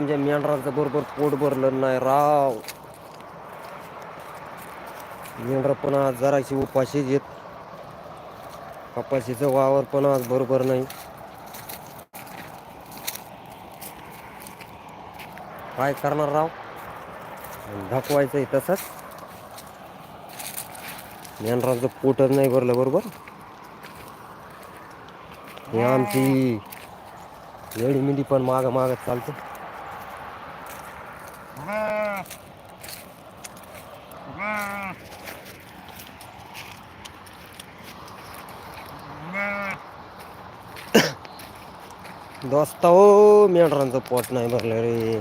म्हणजे मेंढराचं बरोबर पोट भरलं नाही राव. मेंढर पण आज जराशी उपाशीच येत कपाशीचं वावर पण आज बरोबर नाही. काय करणार राव? दाखवायचंय तसंच. मेंढराचं पोटच नाही भरलं बरोबर? हे आमची येडी मिंडी पण माग मागत चालते. दोस्ता हो मेंढरांचं पोट नाही भरलं रे.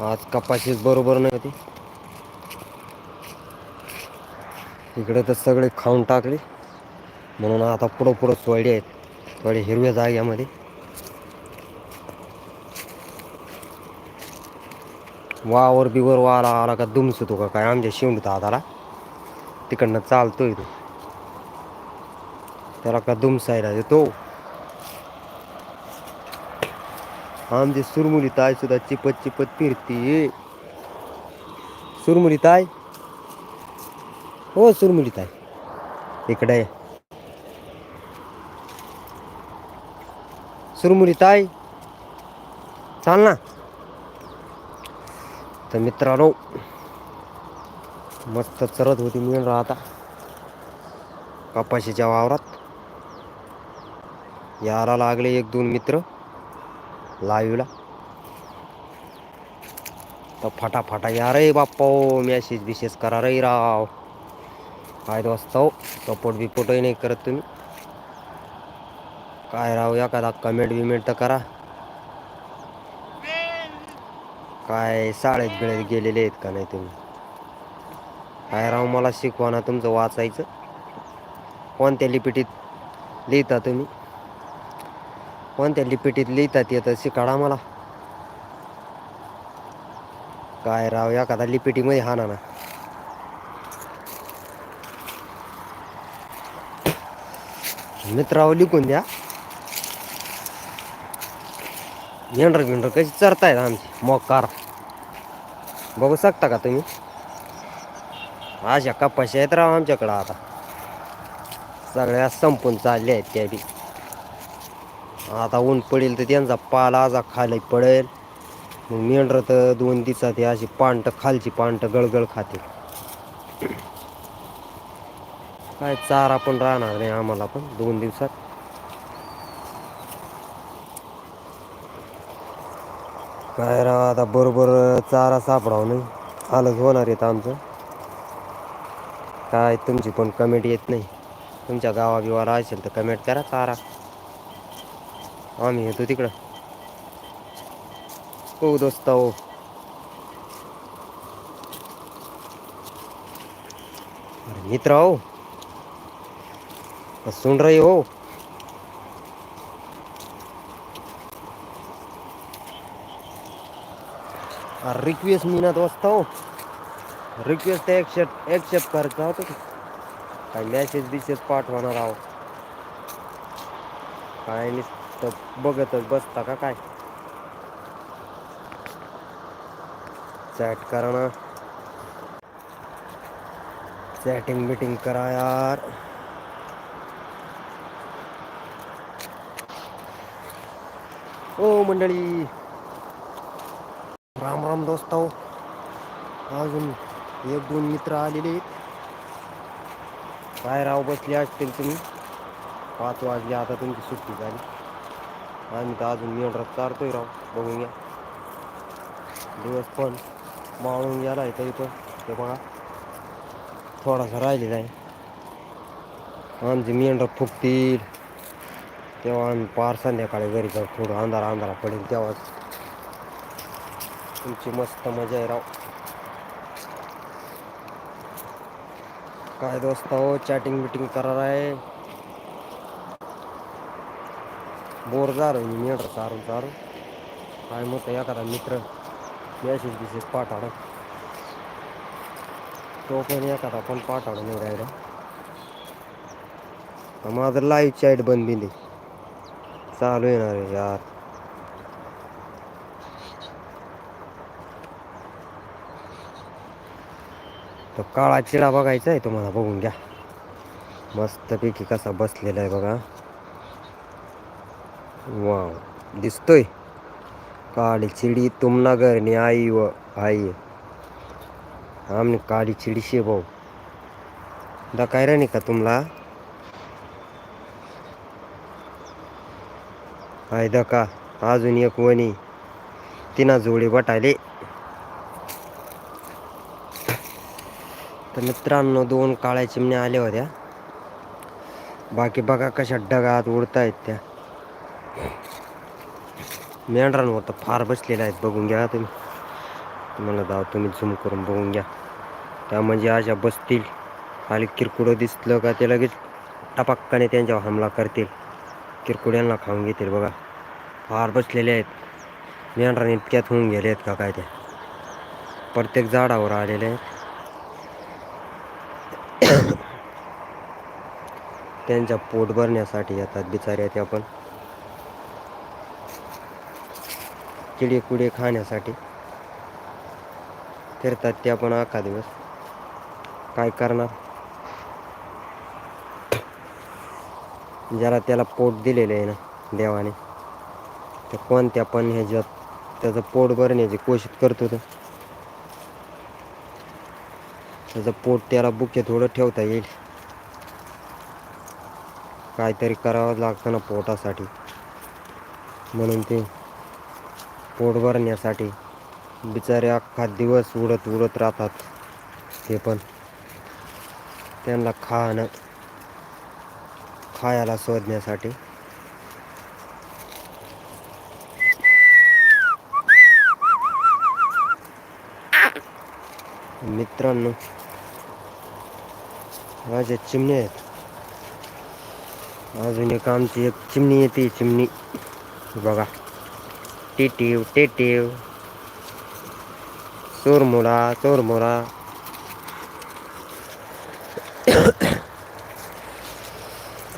आज कपाशीच बरोबर नाही होती. इकडे तर सगळे खाऊन टाकले. म्हणून आता पुढं पुढं सोयडे आहेत. थोडे हिरव्या जाग्यामध्ये. वावर बिवर वाला आला का दुमसतो का काय? आमच्या शिवणीत दादाला. तिकडनं चालतोय तो. त्याला का दुमसायला येतो? आमची सुरमुली ताय सुद्धा चिपत चिपत फिरती. सुरमुली ताय हो सुरमुली ताय इकडे सुरमुली ताय चाल ना. तर मित्रांनो मस्त चरत होती मिळून राहता कपाशीच्या वावरात. याला लागले एक दोन मित्र लाईव्हला तर फटाफटा या रे बाप्पा मॅसेज बिसेस करा रे राव. काय वाजता हो सपोर्ट बिपोर्टही नाही करत तुम्ही. काय राव एखादा कमेंट बिमेंट तर करा. काय शाळेत बिळेत गेलेले आहेत का नाही तुम्ही? काय राव मला शिकवा ना तुमचं वाचायचं. कोणत्या लिपिटीत लिहिता तुम्ही? कोणत्या लिपिटीत लिहितात येतं शिकाडा मला. काय राव एखादा लिपिटीमध्ये हाना ना. मित्राव लिखून द्या. मेंढर भेंडर कशी चरतायत आमची. मोकार. बघू शकता का तुम्ही? अशा कपाशी आहेत राव आमच्याकडं आता. सगळ्या संपून चालल्या आहेत त्या बी. आता ऊन पडेल तर त्यांचा पाला असा खाली पडेल. मग मेंढर तर दोन दिवसात हे अशी पांट खालची पांट गळगळ खाते काय चारा पण राहणार नाही आम्हाला पण दोन दिवसात. काय राव आता बरोबर चारा सापडाव नाही. हालच होणार येत आमचं. काय तुमची पण कमेंट येत नाही. तुमच्या गावाबिवाला असेल तर कमेंट करा चारा. आम्ही येतो तिकडं. हो दोस्त हो. अरे मित्र हो. सुन रही हो. रिक्वेस्ट मी ना दोस्ता हो रिक्वेस्ट एक्सेप्ट एक्सेप्ट करत. होतो काय मॅसेज बिसेज पाठवणार आहो. काय नुसतं बघतच बसता का काय? चॅट करा ना. चॅटिंग बिटिंग करा यार. ओ मंडळी. राम राम दोस्त अजून एक दोन मित्र आलेले काय राव बसले असतील तुम्ही. पाच वाजले आता तुमची सुट्टी झाली. आम्ही तर अजून मेंढरात चारतोय राव बघून घ्या दिवस पण माळून गेला आहे तरी पण ते बघा. थोडासा राहिलेला आहे. आमची मेंढर फुटतील तेव्हा आम्ही पार संध्याकाळी घरी जाऊ. थोडं अंधारा अंधारा पडेल तेव्हाच. तुमची मस्त मजा आहे राव. काय दोस्त हो चॅटिंग बिटिंग करणार आहे. बोर झालो मी मेंढर चारून चारून. काय मग एखादा मित्र मॅसेज बिसेज पाठवणार तो पण एखादा पण पाठवला नाही राहिला. माझं लाइट चाईट बंद बिंदी चालू येणार यार. तो काळा चिडा बघायचा आहे तुम्हाला बघून घ्या. मस्तपैकी कसा बसलेला आहे बघा. वाव दिसतोय. काळी चिडी तुम नगर आई व आई. आम्ही काळी चिडी शे भाऊ काय राणी नाही का तुम्हाला हाय दका अजून एक वणी. तिना जोडी बटाले तर मित्रांनो दोन काळ्या चिमण्या आल्या होत्या. बाकी बघा कशा डगात उडतायत त्या. मेंढरांवर तर फार बसलेल्या आहेत बघून घ्या तुम्ही. तुम्हाला जाव तुम्ही झूम करून बघून घ्या. त्या म्हणजे अशा बसतील. खाली किरकुडं दिसलं का ते लगेच टपाक्काने त्यांच्यावर हमला करतील. किरकुड्यांना खाऊन घेतील बघा. फार बसलेले आहेत. मेंढराने इतक्यात होऊन गेले आहेत का काय त्या प्रत्येक झाडावर आलेले आहेत. त्यांच्या पोट भरण्यासाठी येतात बिचाऱ्या त्या पण किडे कुडे खाण्यासाठी फिरतात त्या पण अख्खा दिवस. काय करणार? ज्याला त्याला पोट दिलेलं आहे ना देवाने तर कोणत्या पण ह्याच्यात त्याचं पोट भरण्याची कोशिश करतो तर त्याचं पोट त्याला बुके थोडं ठेवता येईल. काहीतरी करावं लागतं ना पोटासाठी. म्हणून ते पोट भरण्यासाठी बिचारे अख्खा दिवस उडत उडत राहतात. ते पण. त्यांना खाणं खायला शोधण्यासाठी. मित्रांनो माझ्या चिमणे आहेत. अजून एक आमची एक चिमणी येते चिमणी. बघा. टेटेव टेटेव. चोरमुडा चोरमुडा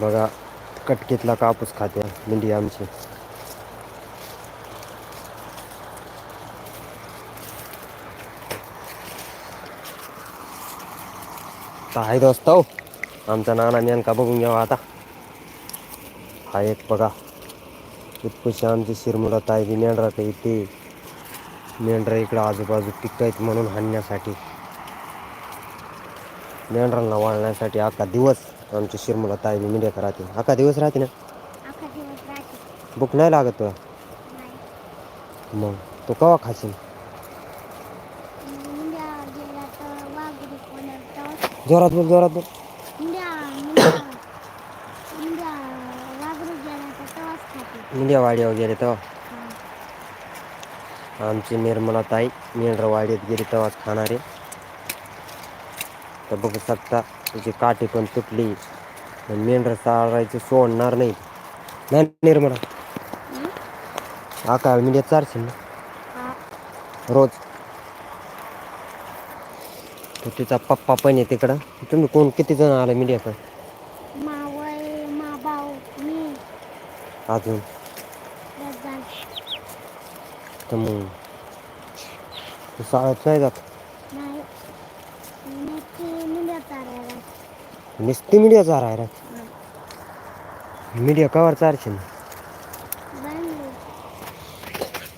बघा कटकीतला कापूस खाते मेंढी आमची. तर आहे दोस्त हो. आमचा नाना नेमका बघून घ्यावा आता. हा एक बघा. इतकशी आमची शिरमुरात आहे बी मेंढरा तर इथे. मेंढरा इकडं आजूबाजू पिकायत म्हणून हाणण्यासाठी. मेंढरांना वाळण्यासाठी अख्खा दिवस आमची शिरमुला ताई बी मिडिया राहते अख्खा दिवस राहते ना? भूक नाही लागत तुला? मग तो कवा खाशील? जोरात बोल जोरात बोल मुंड्या मुंड्या मुंड्या वाघरू गेल्या तर तवाच खाते मिडिया वाडी वगैरे हा. आमची निर्मला ताई मेंढरा वाडीत गेली तेव्हाच खाणारे. तर बघू शकता त्याची काठी पण तुटली. मेंढर चारायचं सोडणार नाही. नाही निर्मला? आकाळ मीडिया चारशील ना. रोज. तर तिचा पप्पा पण आहे तिकडं. तुम्ही कोण किती जण आला मीडियाकडं? अजून. तर मग तू शाळेत नाही जात नाही नक्की मुंड्या चारायला नुसती मीडिया चारायला. मीडिया कवर चारशील बनली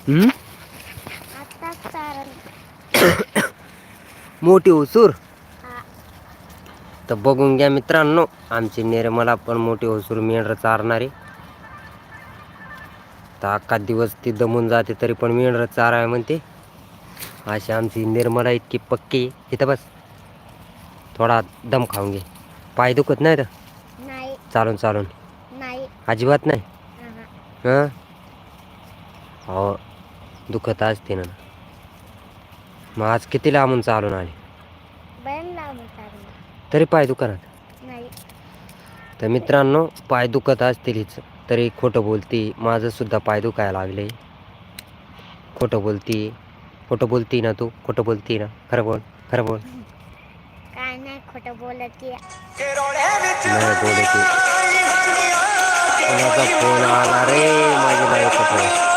हम्म? आत्ताच मोठी हुसूर हा तर बघून घ्या मित्रांनो आमची निर्मला पण मोठी हुसूर मेंढर चारणारी. तर अख्खा दिवस ती दमून जाते तरी पण मेंढर चाराय म्हणते. अशी आमची निर्मला इतकी पक्की आहे. इथं बस. थोडा दम खाऊन घे. पाय दुखत नाही तर? नाही. चालून चालून. नाही. अजिबात नाही? हा. हां दुखत असते ना. मग आज किती लांबून चालून आले? तरी पाय दुकानात नाही. तर मित्रांनो पाय दुखत असतील हिच. तरी खोटं बोलती माझं सुद्धा पाय दुखायला लागले. खोटं बोलती खोटं बोलती ना तू खोटं बोलती ना. खरं बोल खरं बोल. खोटं बोलत. की नाही बोलते. कोणाचा फोन आला रे माझी बायको